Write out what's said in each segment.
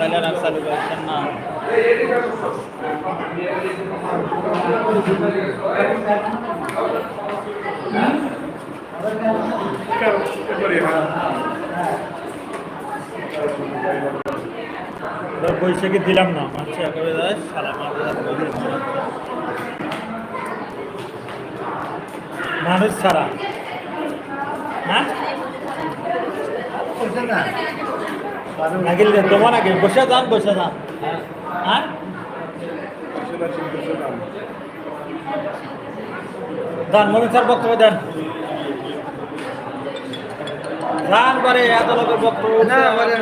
Salugan na. বৈশাখী দিলাম না মানুষ একেবারে যায় সারা মানুষ ছাড়া। হ্যাঁ? নাকি দেবো নাকি বসে যান বসে যান। হ্যাঁ? দেন মমিন স্যার বক্তব্য দেন। যান করে এত লোকের বক্তব্য না, মানে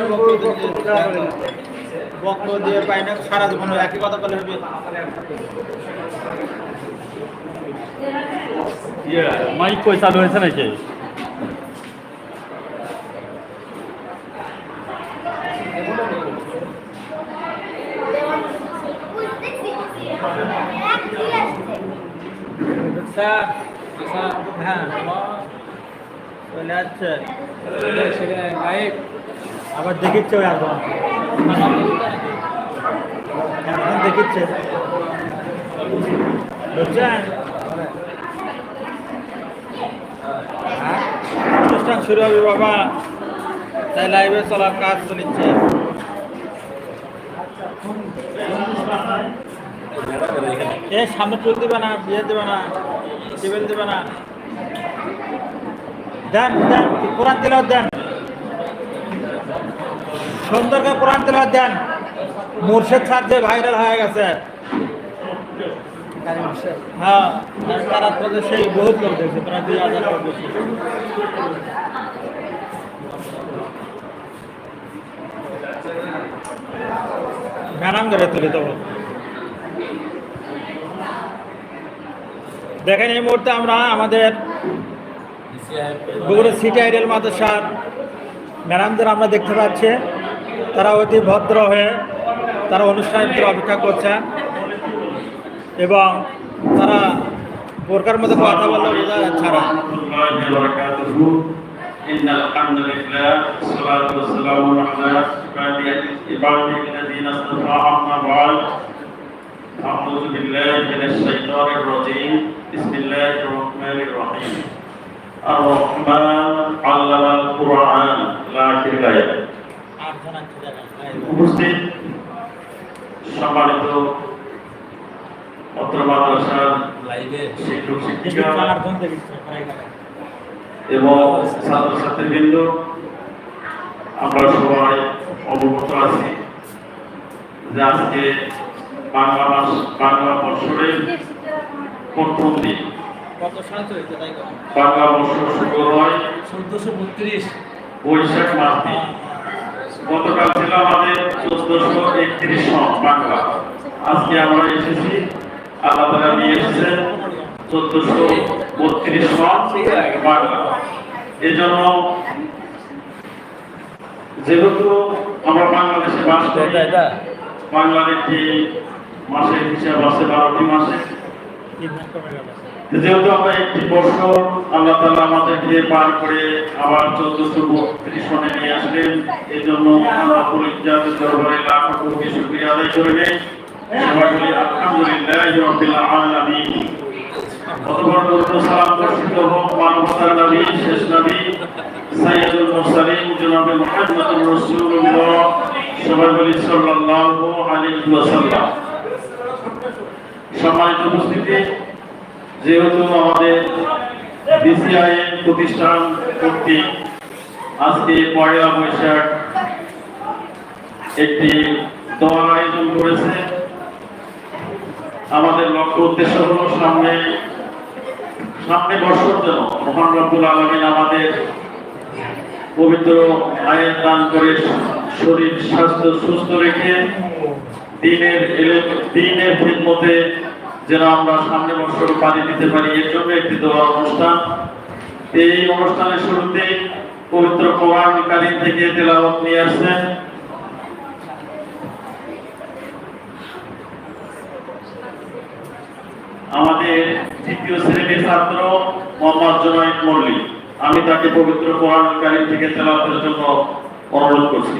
বক্তব্য দিয়ে পাই না সারা জীবন একই কথা বলে হবে ইয়ে মাইক কই চালু হয়েছে নাকি? হ্যাঁ। আবার দেখিচ্ছে দেখিচ্ছে। অনুষ্ঠান শুরু হবে বাবা। তাই লাইভে চলার কাজ চলিচ্ছে। এ, সামনে চুল দিবে না, বিয়ে দেবে না। টেবিল দেবে না। দেন দেন, কোরআন তেলাওয়াত দেন। সুন্দর করে কোরআন তেলাওয়াত দেন। মুর্শেদ স্যার যে ভাইরাল হয়ে গেছে। হ্যাঁ তারা সেই বহুত লোক দেখছে, প্রায় দুই হাজার ম্যাডাম ধরে তুলি তখন দেখেন এই মুহূর্তে আমরা আমাদের বগুড়া সিটি আইডেল মাদ্রাসার ম্যাডামদের আমরা দেখতে পাচ্ছি তারা অতি ভদ্র হয়ে তারা অনুষ্ঠানের ভিতরে অপেক্ষা করছে এবং তারা বোরকার মধ্যে কথা বললে বোঝা যাচ্ছে না الله وبركاته إن الحمد لله والصلاة والسلام على عباده الذين اصطفى أما بعد أعوذ بالله من الشيطان الرجيم بسم الله الرحمن الرحيم الرحمن علم القرآن لا كفاية উপস্থিত সম্মানিত অত্র মাদ্রাসার শিক্ষক শিক্ষিকা এবং ছাত্রছাত্রীবৃন্দ আমরা সবাই অবগত আছি যে আজকে বাংলা মাস বাংলা বছরের প্রথম দিন বাংলা বছর শুরু হয় চোদ্দশো বত্রিশ। বৈশাখ মাস দিয়ে গতকাল ছিল আমাদের চোদ্দশো একত্রিশ সন বাংলা। আজকে আমরা এসেছি আল্লাহ তালা নিয়ে এসেছেন চোদ্দশো বত্রিশ সন বাংলা। এজন্য যেহেতু আমরা বাংলাদেশে বাস করি বাংলার একটি মাসের হিসাব আছে বারোটি মাসে। যেহেতু আমরা একটি আল্লাহ তালা আমাদেরকে পার করে আবার নিয়ে আসলেন। এই জন্য দরবারে লাখ কোটি আদায় সবাই বলি সাল্লাল্লাহু আলাইহি ওয়াসাল্লাম। সম্মানিত উপস্থিতি, যেহেতু আমাদের বিসিআই প্রতিষ্ঠান কর্তৃক আজকে পয়লা বৈশাখ একটি দোয়ার আয়োজন করেছে, আমাদের লক্ষ্য উদ্দেশ্য হলো সামনে সামনে বছর যেন মহান রব্বুল আলমিন আমাদের পবিত্র আয়ের দান করে শরীর স্বাস্থ্য সুস্থ রেখে দিনের দিনের খিদমতে যেন আমরা সামনে বছর পানি দিতে পারি। এর জন্য একটি দোয়া অনুষ্ঠান। এই অনুষ্ঠানের শুরুতে পবিত্র কোরআন কারিম থেকে তেলাওয়াত নিয়ে আসছেন। আমাদের তৃতীয় শ্রেণির ছাত্র মোহাম্মদ জোনাইদ মল্লিক। আমি তাকে পবিত্র কোরআন কারিম থেকে তেলাওয়াতের জন্য অনুরোধ করছি।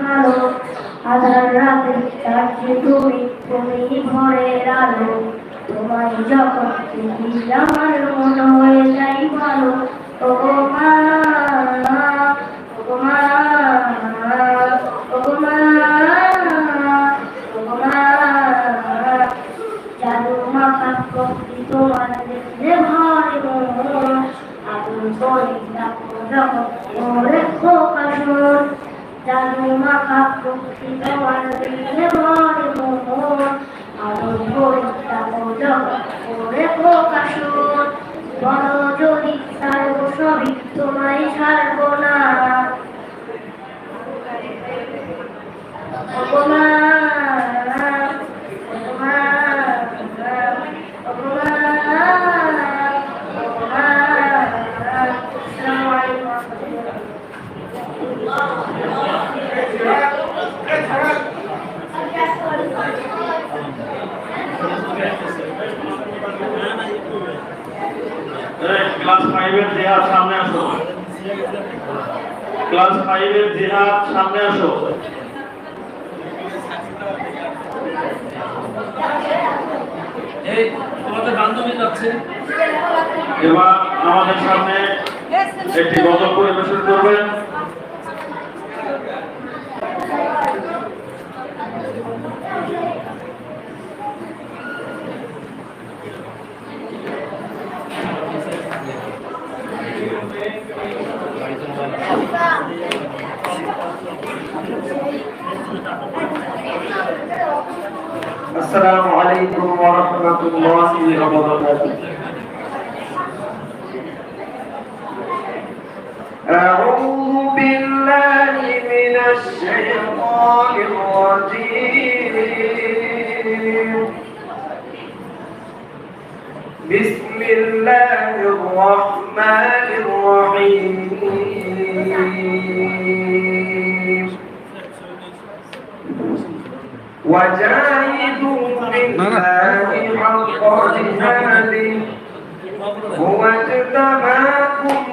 ভালো আধার রাতে তাকে তুমি তুমি ভরে আলো তোমায় যখন আমার মন হয়ে যাই ভালো, ও মা trabalho. একটি গজল পরিবেশন করবেন السلام عليكم ورحمة الله وبركاته أعوذ بالله من الشيطان الرجيم. بسم الله الرحمن الرحيم. وجاهدوا بالله حق جهاده. هو اجتماكم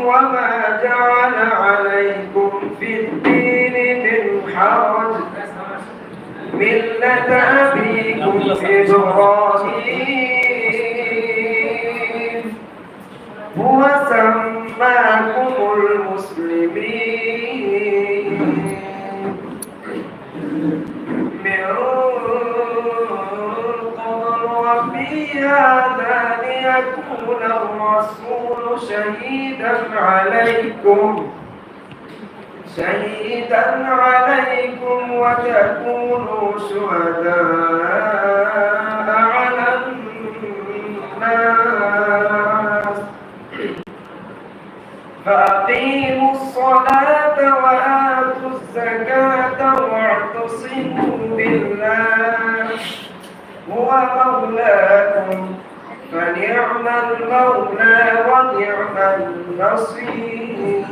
وما جعل عليكم في الدين من حرج. ملة أبيكم إبراهيم. هو سماكم المسلمين. من قبل وفي هذا ليكون الرسول. شهيدا عليكم. شهيدا عليكم وتكونوا شهداء على الناس. فأقيموا الصلاة وآتوا الزكاة واعتصموا بالله. هو مولاكم. فنعم المولى ونعم النصير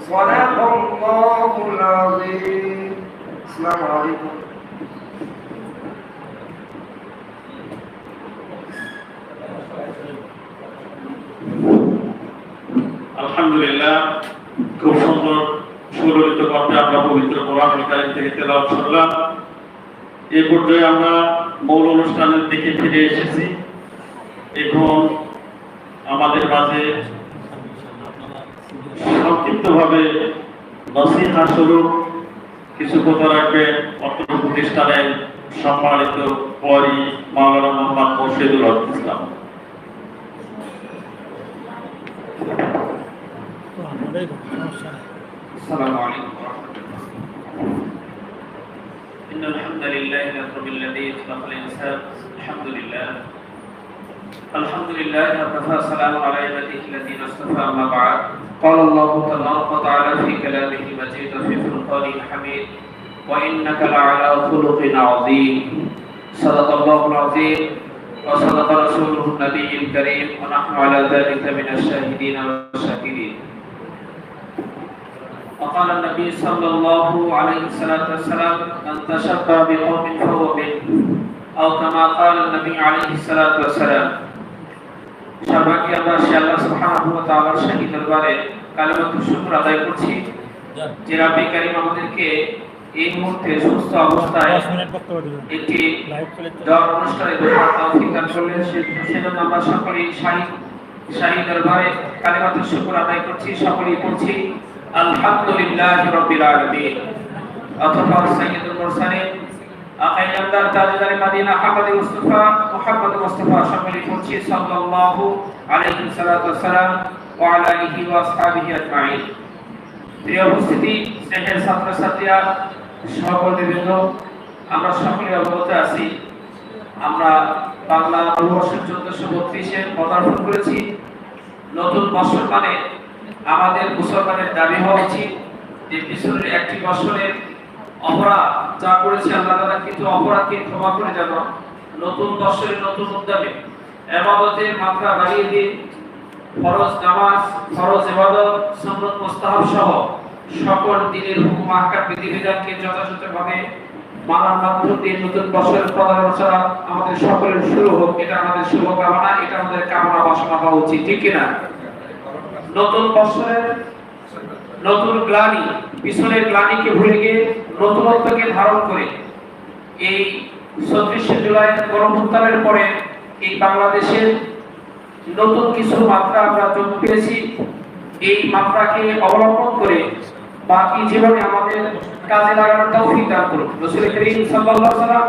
صدق الله العظيم السلام عليكم আলহামদুলিল্লাহ খুব সুন্দর সুললিত কণ্ঠে আমরা পবিত্র কোরআন কারিম থেকে তেলাওয়াত করলাম এই পর্যায়ে আমরা মূল অনুষ্ঠানের দিকে ফিরে এসেছি। এবং আমাদের মাঝে সংক্ষিপ্তভাবে নসিহা স্বরূপ কিছু কথা রাখবেন। অত্র প্রতিষ্ঠানের সম্মানিত পরি মাওলানা মোহাম্মদ মুর্শিদুল হক ইসলাম। আসসালামু আলাইকুম। إن الحمد لله رب الذي خلق الإنسان. الحمد لله. الحمد لله وكفى سلام على عباده الذين اصطفى أما بعد. قال الله تبارك وتعالى في كلامه المجيد وفي فرقانه الحميد وإنك لعلى خلق عظيم. صدق الله العظيم. وصدق رسوله النبي الكريم. ونحن على ذلك من الشاهدين والشاكرين. وقال النبي صلى الله عليه الصلاة والسلام من تشبه بقوم فهو منه أو كما قال النبي عليه الصلاة والسلام সর্বাগ্যে আমরা সে আল্লাহ সুবহানাহু ওয়া তাআলার শাহী দরবারে কালিমাতুর শুকর আদায় করছি যে রাব্বি কারীম আমাদেরকে এই মুহূর্তে সুস্থ অবস্থায় দশ মিনিট বক্তব্য দেবেন একটি লাইভ চলে দেওয়ার অনুষ্ঠানে দেওয়ার তৌফিক দান করলেন সে- সেজন্য আমরা সকলেই শাহী শাহী দরবারে কালিমাতুর শুকর আদায় করছি সকলেই পড়ছি আলহামদুলিল্লাহ রাব্বিল আলামিন। অথবা সাইয়্যিদুল মুরসালিন। আকাই নামদার তাজদার মদিনা হামদ মুস্তাফা, মুহাম্মদ মুস্তাফা সকলেই পড়ছি সাল্লাল্লাহু আলাইহি সাল্লাতু ওয়াসালাম ওয়া আলা ওয়া আসহাবিহি আজমাইন। প্রিয় উপস্থিতি, স্নেহের ছাত্রছাত্রীরা, সহকর্মীবৃন্দ, আমরা সকলে অবগত আছি। আমরা বাংলা নববর্ষের চোদ্দশো বত্রিশে পদার্পণ করেছি। নতুন বছর মানে আমাদের মুসলমানের দাবি হওয়া উচিত যে পিছনের একটি বছরের অপরাধ যা করেছে আল্লাহ তাআলা কিন্তু অপরাধকে ক্ষমা করে যেন নতুন বছরের নতুন উদ্যমে এবাদতের মাত্রা বাড়িয়ে দিয়ে ফরজ নামাজ, ফরজ ইবাদত সুন্নত মুস্তাহাব সহ সকল দিনের হুকুম, আহকাম, বিধিবিধানকে যথাযথভাবে মানার মাধ্যম দিয়ে নতুন বছরের রচনা আমাদের সকলের শুরু হোক। এটা আমাদের শুভকামনা, এটা আমাদের কামনা বাসনা হওয়া উচিত, ঠিক কিনা? নতুন বছরের নতুন গ্লানি, পিছনের গ্লানিকে ভুলে গিয়ে নতুনত্বকে ধারণ করে এই ছত্রিশে জুলাই গণহত্যার পরে এই বাংলাদেশের নতুন কিছু মাত্রা আমরা যোগ পেয়েছি। এই মাত্রাকে অবলম্বন করে বাকি জীবনে আমাদের কাজে তৌফিক দান করুন। রাসূল করিম সাল্লাম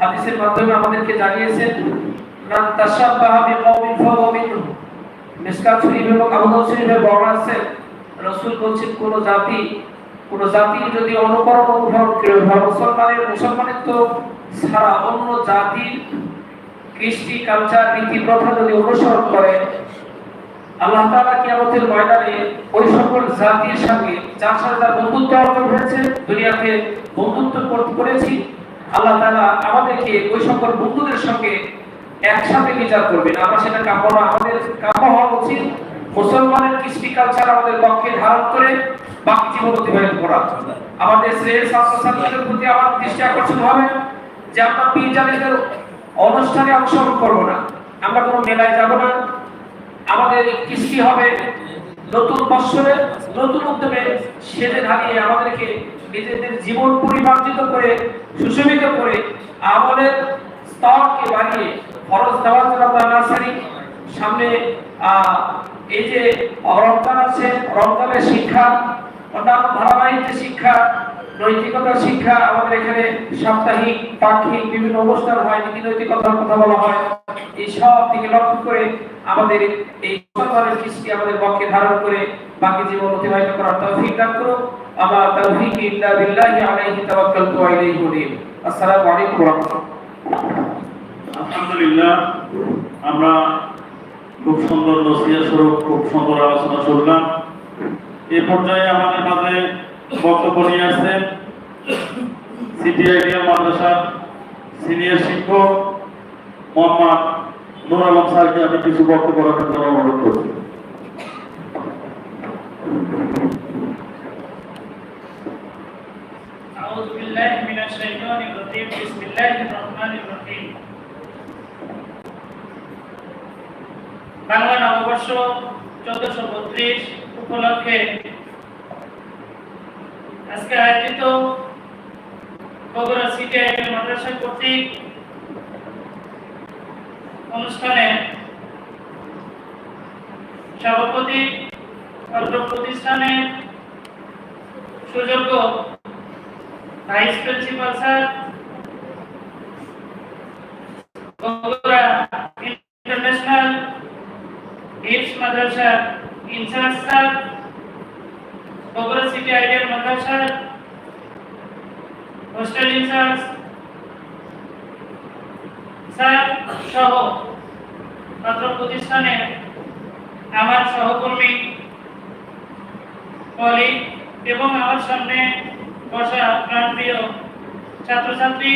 হাদিসের মাধ্যমে আমাদেরকে জানিয়েছেন, মান মিসকাত শরীফ এবং আবু দাউদ শরীফে বর্ণনা আছে, রাসূল বলছেন, কোন জাতি কোন জাতি যদি অনুকরণ অনুসরণ করে মুসলমানের তো ছাড়া অন্য জাতির কৃষ্টি, কালচার রীতি প্রথা যদি অনুসরণ করে, আল্লাহ তাআলা কিয়ামতের ময়দানে ওই সকল জাতির সঙ্গে যার সাথে তার বন্ধুত্ব অর্জন হয়েছে দুনিয়াতে বন্ধুত্ব কর- করেছি, আল্লাহ তাআলা আমাদেরকে ওই সকল বন্ধুদের সঙ্গে একসাথে বিচার করবেন আমরা সেটা কাম্য না আমাদের কাম্য হওয়া উচিত। মুসলমানের কৃষ্টি কালচার আমাদের পক্ষে ধারণ করে বাকি জীবন অতিবাহিত করা। আমাদের শ্রেয় ছাত্রছাত্রীদের প্রতি আমার দৃষ্টি আকর্ষণ হবে যে আমরা পীর জাতিদের অনুষ্ঠানে অংশগ্রহণ করব না। আমরা কোনো মেলায় যাব না। আমাদের কৃষ্টি হবে নতুন বৎসরে, নতুন উদ্যমে সেজে ধারিয়ে আমাদেরকে নিজেদের জীবন পরিমার্জিত করে, সুশোভিত করে আমাদের স্তরকে বাড়িয়ে ফরজ দেওয়ার জন্য আমরা নার্সারি সামনে এই যে রমজান আছে, রমজানের শিক্ষা, অন্যান্য ধারাবাহিক যে শিক্ষা, নৈতিকতার শিক্ষা আমাদের এখানে সাপ্তাহিক পাক্ষিক বিভিন্ন অনুষ্ঠান হয়, নীতি নৈতিকতার কথা বলা হয়। এই সব দিকে লক্ষ্য করে আমাদের এই মুসলমানের কৃষ্টি আমাদের পক্ষে ধারণ করে বাকি জীবন অতিবাহিত করার তৌফিক দান করুন। আমার তৌফিক ইল্লা বিল্লাহি আলাইহি তাওয়াক্কালতু ওয়া ইলাইহি উনীব আসসালামু আলাইকুম ওয়া রাহমাতুল্লাহ। আলহামদুলিল্লাহ আমরা খুব সুন্দর নসিয়া স্বরূপ খুব সুন্দর আলোচনা শুনলাম এ পর্যায়ে আমাদের মাঝে বক্তব্য নিয়ে আসছেন সিটিআইডিএল মাদ্রাসার সিনিয়র শিক্ষক মোহাম্মদ নুর আলম স্যারকে আমি কিছু বক্তব্য রাখার জন্য অনুরোধ করছি أعوذ بالله من الشيطان الرجيم بسم الله الرحمن الرحيم বাংলা নববর্ষ চোদ্দশো বত্রিশ উপলক্ষে আজকে আয়োজিত বগুড়া সিটি আইডি মাদ্রাসা কর্তৃক অনুষ্ঠানে সভাপতি অত্র প্রতিষ্ঠানের সুযোগ্য ভাইস প্রিন্সিপাল স্যার বগুড়া মাদ্রাসার ইনচার্জ স্যার, বগুড়া আইডিয়াল মাদ্রাসার হোস্টেল ইনচার্জ স্যার সহ অত্র প্রতিষ্ঠানে আমার সহকর্মী কলিগ এবং আমার সামনে বসা প্রাণপ্রিয় ছাত্রছাত্রী,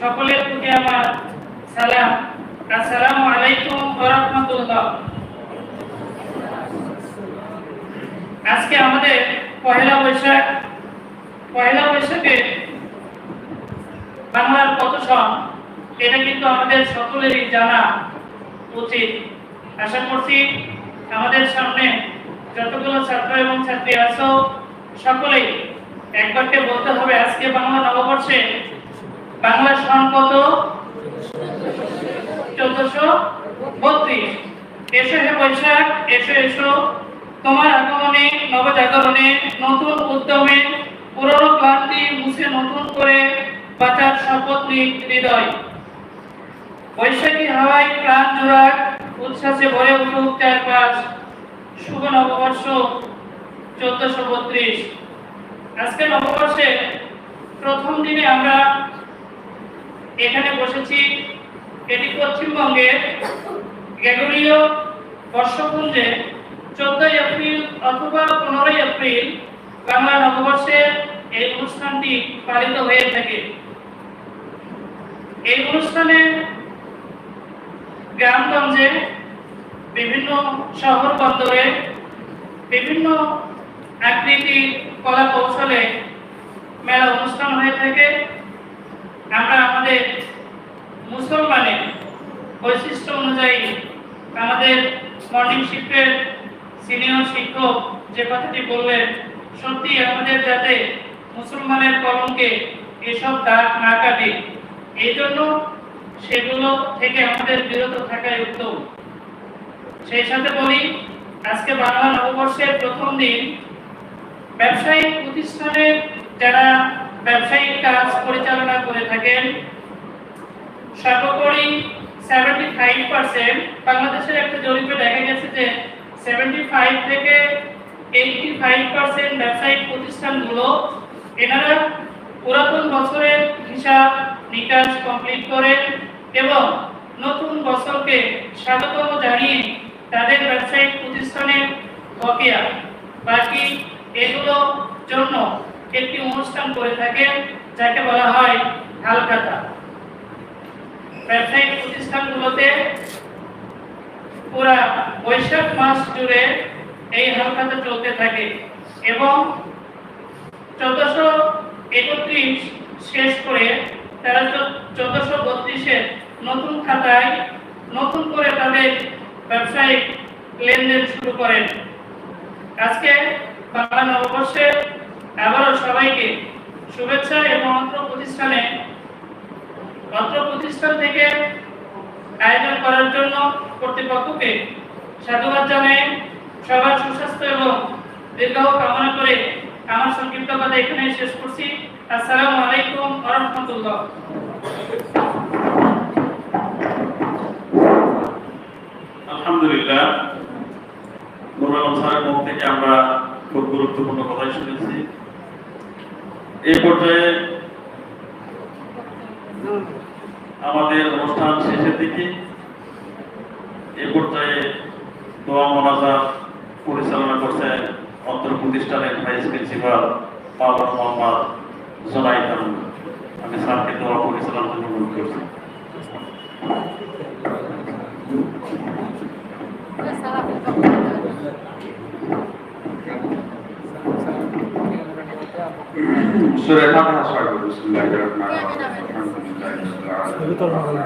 সকলের প্রতি আমার সালাম। আসসালামু আলাইকুম ওয়া রাহমাতুল্লাহ। আজকে আমাদের পহেলা বৈশাখ। পহেলা বৈশাখে বাংলার কত সন এটা কিন্তু আমাদের সকলেরই জানা উচিত। আশা করছি আমাদের সামনে যতগুলো ছাত্র এবং ছাত্রী আছো, সকলেই একবারকে বলতে হবে, আজকে বাংলা নববর্ষে বাংলা সন কত? চোদ্দশো বত্রিশ। এসো হে বৈশাখ, এসো এসো। তোমার আগমনে, নবজাগরণে নতুন উদ্যমে পুরনো ক্লান্তি মুছে নতুন করে বাঁচার শপথ নিক হৃদয়। বৈশাখী হাওয়ায় প্রাণ জোড়াক উচ্ছ্বাসে ভরে উঠুক চারপাশ শুভ নববর্ষ চোদ্দশো বত্রিশ। আজকে নববর্ষে প্রথম দিনে আমরা এখানে বসেছি এটি পশ্চিমবঙ্গের গ্যাগরীয় বর্ষপুঞ্জে। চোদ্দই এপ্রিল অথবা পনেরোই এপ্রিল বাংলা নববর্ষের এই অনুষ্ঠানটি পালিত হয়ে থাকে। এই অনুষ্ঠানে গ্রামগঞ্জে বিভিন্ন শহর বন্দরে বিভিন্ন আকৃতি কলা কৌশলে মেলা অনুষ্ঠান হয়ে থাকে। আমরা আমাদের মুসলমানের বৈশিষ্ট্য অনুযায়ী আমাদের মর্নিং শিফটের সিনিয়র শিক্ষক যে কথাটি বললেন, সত্যি আমাদের যাতে মুসলমানের কলমকে এসব দাগ না কাটে, এই জন্য সেগুলো থেকে আমাদের বিরত থাকাই উত্তম। সেই সাথে বলি, আজকে বাংলা নববর্ষের প্রথম দিন, ব্যবসায়িক প্রতিষ্ঠানে যারা ব্যবসায়িক কাজ পরিচালনা করে থাকেন, সর্বোপরি সেভেন্টি ফাইভ পার্সেন্ট বাংলাদেশের একটা জরিপে দেখা গেছে যে সেভেন্টি ফাইভ থেকে এইটি ফাইভ পার্সেন্ট ব্যবসায়িক প্রতিষ্ঠানগুলো এনারা পুরাতন বছরের হিসাব নিকাশ কমপ্লিট করেন এবং নতুন বছরকে স্বাগতম জানিয়ে তাদের ব্যবসায়িক প্রতিষ্ঠানের বকেয়া। বাকি এগুলো জন্য একটি অনুষ্ঠান করে থাকেন, যাকে বলা হয় হালখাতা ব্যবসায়িক প্রতিষ্ঠানগুলোতে পুরা বৈশাখ মাস জুড়ে এই হালখাতা চলতে থাকে এবং চোদ্দশো একত্রিশ শেষ করে তারা চোদ্দশো বত্রিশের নতুন খাতায় নতুন করে তাদের ব্যবসায়িক লেনদেন শুরু করেন। আজকে বাংলা নববর্ষে আবারও সবাইকে শুভেচ্ছা এবং অত্র প্রতিষ্ঠানে অত্র প্রতিষ্ঠান থেকে আয়োজন করার জন্য কর্তৃপক্ষকে সাধুবাদ জানাই সবার সুস্বাস্থ্য এবং দীর্ঘ কামনা করে আমার সংক্ষিপ্ত কথা এখানে শেষ করছি। আসসালামু আলাইকুম রাহমাতুল্লাহ আলহামদুলিল্লাহ। নুর স্যারের মুখ থেকে আমরা খুব গুরুত্বপূর্ণ কথাই শুনেছি। এই পর্যায়ে আমাদের অনুষ্ঠান শেষের দিকে এ পর্যায়ে দোয়া মোনাজাত পরিচালনা করছেন অন্তর প্রতিষ্ঠানের ভাইস প্রিন্সিপাল পাওয়ার মোহাম্মদ জোনাই খান আমি স্যারকে দোয়া পরিচালনা অনুরোধ করছি। সুরেখা হাসপাতাল বিসমিল্লাহির রহমানির রহিম। বিতরণ হবে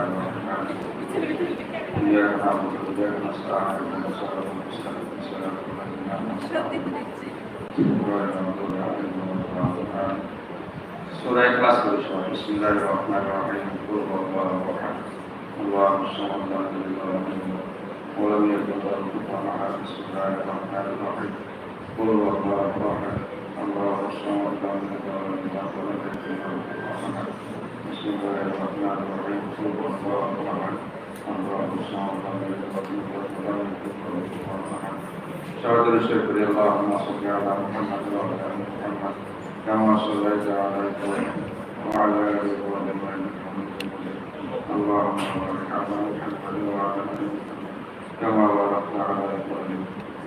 সুরায় ক্লাস করি সবাই বিসমিল্লাহির রহমানির রহিম কুল আল্লাহু আহাদ আল্লাহু সামাদ লাম ইয়ালিদ ওয়া লাম ইউলাদ هو الله أحد الله الصمد لم يلد ولم يولد ولم يكن له كفوا أحد بسم الله الرحمن الرحيم قل هو الله أحد الله الصمد لم يلد ولم يولد ولم يكن له كفوا أحد شهادة الشرك اللهم صل على محمد وعلى آل محمد كما صليت على إبراهيم وعلى آل إبراهيم إنك حميد مجيد اللهم بارك على محمد وعلى آل محمد كما باركت على إبراهيم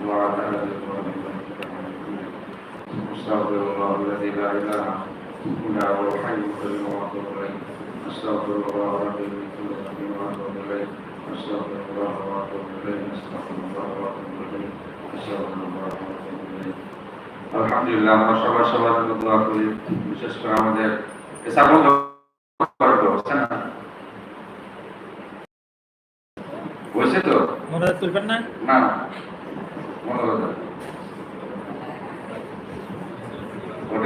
وعلى آل إبراهيم إنك حميد مجيد أستغفر الله الذي لا إله إلا هو الحي القيوم وأتوب إليه أستغفر الله ربي من كل ذنب وأتوب إليه أستغفر الله وأتوب إليه أستغفر الله وأتوب إليه أستغفر الله وأتوب إليه আলহামদুলিল্লাহ আমরা সবাই সবার জন্য দোয়া করি বিশেষ করে আমাদের ছাগল করার ব্যবস্থা না হয়েছে তো মনে তুলবেন না না না মনে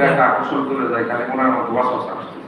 একটা আকর্ষণ তুলে যায় খালি মনের মতো বাস আসছে।